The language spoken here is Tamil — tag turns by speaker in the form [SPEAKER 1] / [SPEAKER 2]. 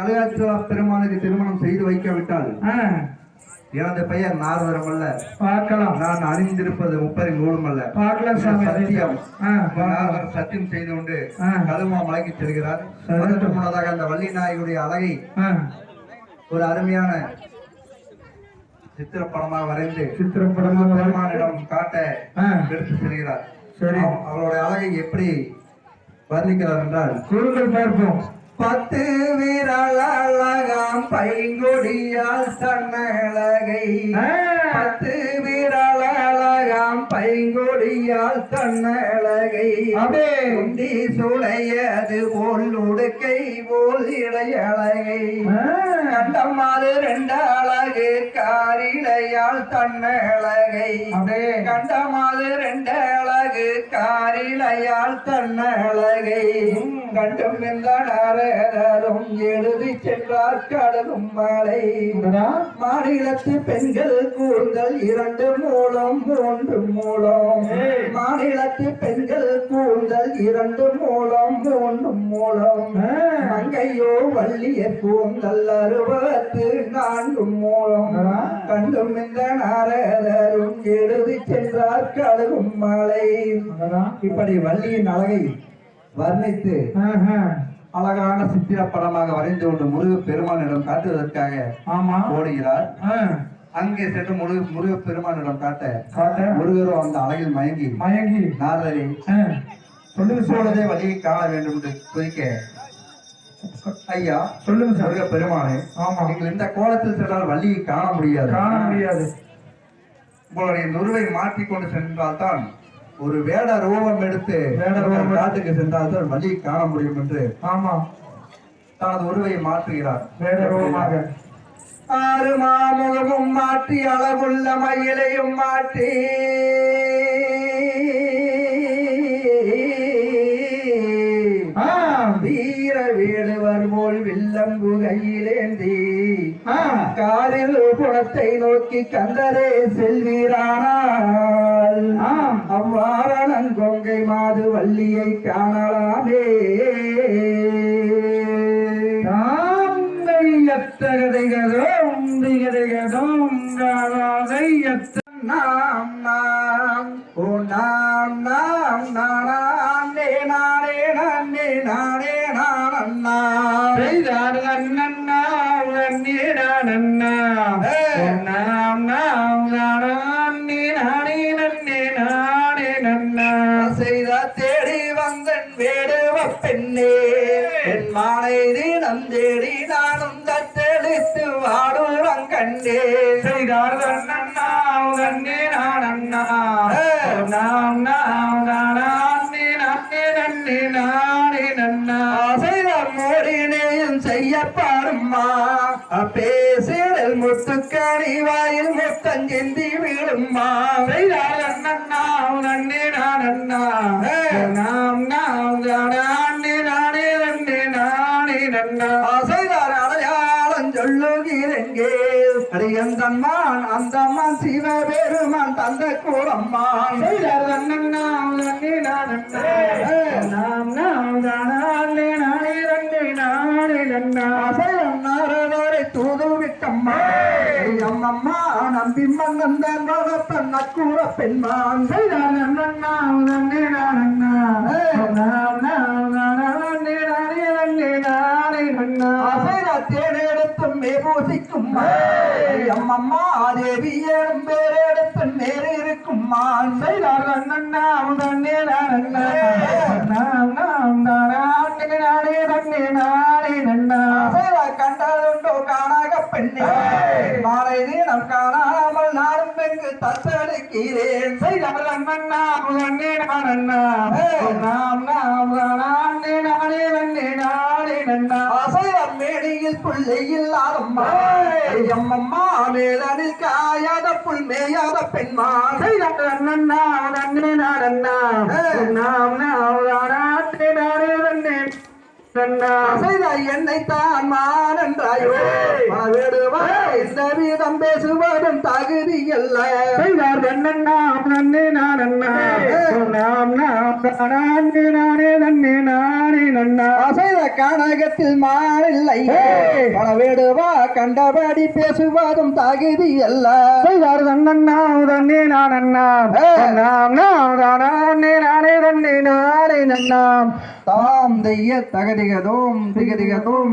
[SPEAKER 1] கலையாச்சுவா பெருமானுக்கு திருமணம் செய்து வைக்காவிட்டால் எனது பெயர் நாரதரம் அல்ல.
[SPEAKER 2] பார்க்கலாம்.
[SPEAKER 1] நான் அணிந்திருப்பது முப்பரின் நூலும் அல்ல.
[SPEAKER 2] பார்க்கலாம்
[SPEAKER 1] சத்தியம். சத்தியம் செய்து கொண்டு. கழுமா மலைக்கு செல்கிறார். அதற்கு முன்னதாக அந்த வள்ளி நாயகுடைய அழகை ஒரு அருமையான சித்திரப்படமாக வரைந்து
[SPEAKER 2] சித்திரப்படமாக.
[SPEAKER 1] பெருமானிடம் காட்ட எடுத்து செல்கிறார்.
[SPEAKER 2] சரி.
[SPEAKER 1] அவ- அவளுடைய அழகை எப்படி வர்ணிக்கிறார் என்றால்
[SPEAKER 2] குருக்கள் பார்ப்போம்.
[SPEAKER 1] பத்து பைங்கொடியால் தன்னழகை
[SPEAKER 2] ஆ,
[SPEAKER 1] பத்து வீரல் பைங்கொடியால் தன்னழகை
[SPEAKER 2] அப்படியே.
[SPEAKER 1] உண்டி சுளையது போல் உடுக்கை போல் இடையழகை
[SPEAKER 2] ஆ,
[SPEAKER 1] கண்டமாது ரெண்டு அழகு காரிலையால் தன்னழகை
[SPEAKER 2] அப்படியே.
[SPEAKER 1] கண்டமாது ரெண்டு அழகு காரிலையால் தன்னழகை கண்டும் நரதரும் எழுதி சென்றார் கடலும் மலை. மாநிலத்து பெண்கள் கூந்தல் இரண்டு மூலம் மூன்று மூலம். மாநிலத்து பெண்கள் கூந்தல் இரண்டு மூலம் மூன்று மூலம். மங்கையோ வள்ளிய கூந்தல் அறுபத்து நான்கு மூலம். கண்டும் இந்த நாரதரும் எழுதி சென்றார் கழுகும் மலை. இப்படி வள்ளியின் அழகை வர்ணித்து அழகான சித்திர படமாக வரைந்து கொண்டு முருக பெருமானிடம் காட்டுவதற்காக
[SPEAKER 2] ஆமா.
[SPEAKER 1] ஓடுகிறார். அங்கே சென்று முருக முருக பெருமானிடம் காட்ட
[SPEAKER 2] காட்ட
[SPEAKER 1] முருகரும் அந்த அழகில் மயங்கி
[SPEAKER 2] மயங்கி
[SPEAKER 1] நாரதரை
[SPEAKER 2] சொல்லுங்க
[SPEAKER 1] இப்பொழுதே வழியை காண வேண்டும் என்று குறிக்க ஐயா
[SPEAKER 2] சொல்லுங்க
[SPEAKER 1] முருக பெருமானே
[SPEAKER 2] ஆமா.
[SPEAKER 1] நீங்கள் இந்த கோலத்தில் சென்றால் வள்ளியை காண முடியாது.
[SPEAKER 2] காண முடியாது.
[SPEAKER 1] உங்களுடைய நுருவை மாற்றிக்கொண்டு சென்றால்தான் ஒரு வேட ரூபம் எடுத்து
[SPEAKER 2] வேட ரூபம்
[SPEAKER 1] காட்டுக்கு சென்றால்தான் வழியை காண முடியும் என்று
[SPEAKER 2] ஆமா.
[SPEAKER 1] தனது உருவை மாற்றுகிறார்.
[SPEAKER 2] வேற ரூபமாக.
[SPEAKER 1] ஆறு மாமுகமும் மாற்றி அளவுள்ள மயிலையும் மாற்றி வீர வேடுவர் போல் வில்லம்பு கையிலேந்தி காரில் குணத்தை நோக்கி கந்தரே செல்வீரானால்.
[SPEAKER 2] ஆம்.
[SPEAKER 1] அவ்வாரணன் கொங்கை மாது வள்ளியை காணலாமே.
[SPEAKER 2] எத்தகதைகளோ உந்திகதைகளோ காலாதை எத்த
[SPEAKER 1] நாம் நாம் ஓ நாம் நாம் நானே நானே நானே நானே நானே
[SPEAKER 2] செய்தார் அண்ணன்னா நன்னீடானண்ணா நாம் நாம் நானே நானே நன்னே நானே நன்னா
[SPEAKER 1] செய்த தேடி வந்தன் வேடுவ பெண்ணே. என் மாலை தினம் தேடி நானும் தன் தத்தெடுத்து வாடுவம் கண்டே
[SPEAKER 2] செய்தார் அண்ணன்னா நன்னே நானண்ணா நாம் நாம் நானே நன்னே நன்னே நானே நன்னா
[SPEAKER 1] ஆசைதான் மோடினேயும் செய்ய பாரும்மா பேசிடல் முத்துக்கணி வாயில் முத்தஞ்செந்தி விழும்மா
[SPEAKER 2] செய்தார் அண்ணன்னா நன்னே நானண்ணா நாம் நாம் நானே நானே நன்னே நானே நன்னா
[SPEAKER 1] சொல்லுகிறெங்கே. அடியந்தம்மான் அந்தம்மான் சிவபெருமான் தந்த கூடம்மான்
[SPEAKER 2] நாம் நாம் தானே நானே நன்னே நானே நன்னா
[SPEAKER 1] அசையம் நாரதரை தூதுவிட்டம்மா அம்மம்மா நம்பி மன்னந்தன் வளர்ப்பன் நக்கூற பெண்மான்.
[SPEAKER 2] நாம் அண்ணன்னா நன்னே நானண்ணா
[SPEAKER 1] மேபூசிக்கும் அம்மம்மா தேவி ஏழும் பேரெடுத்து நேரு இருக்கும்
[SPEAKER 2] நாம் நானே நானே நன்னே நானே நன்னா
[SPEAKER 1] அசைதா கண்டதுண்டோ காணாக பெண்ணே. மாலை தினம் காணாமல் நானும் எங்கு தத்தளிக்கிறேன்.
[SPEAKER 2] நாம் நாம்
[SPEAKER 1] மேடையில் பிள்ளை இல்லாதம்மா அம்மம்மா மேலனில் காயாத புல் மேயாத
[SPEAKER 2] செய்தார் அண்ணன்னா நன்னே நானண்ணா நாம் நானே நானே நன்னே நன்னா
[SPEAKER 1] என்னை தான் வேடுவா இந்த வீதம் பேசுவதும் தகுதி அல்ல
[SPEAKER 2] செய்தார் தன்னண்ணாம் நன்னே நானண்ணா நாம் நாம் தானே நானே நன்னே நானே நன்னா
[SPEAKER 1] அசைத கனகத்தில் மாறில்லை பணவேடுவா கண்டபடி பேசுவதும் தகுதி அல்ல
[SPEAKER 2] செய்தார் தன்னண்ணா தன்னே நானண்ணா நாம் நாம் தானே நானே நன்னே நானே நன்னாம்
[SPEAKER 1] தாம் தெய்ய தகதிகதோம் திகதிகதோம்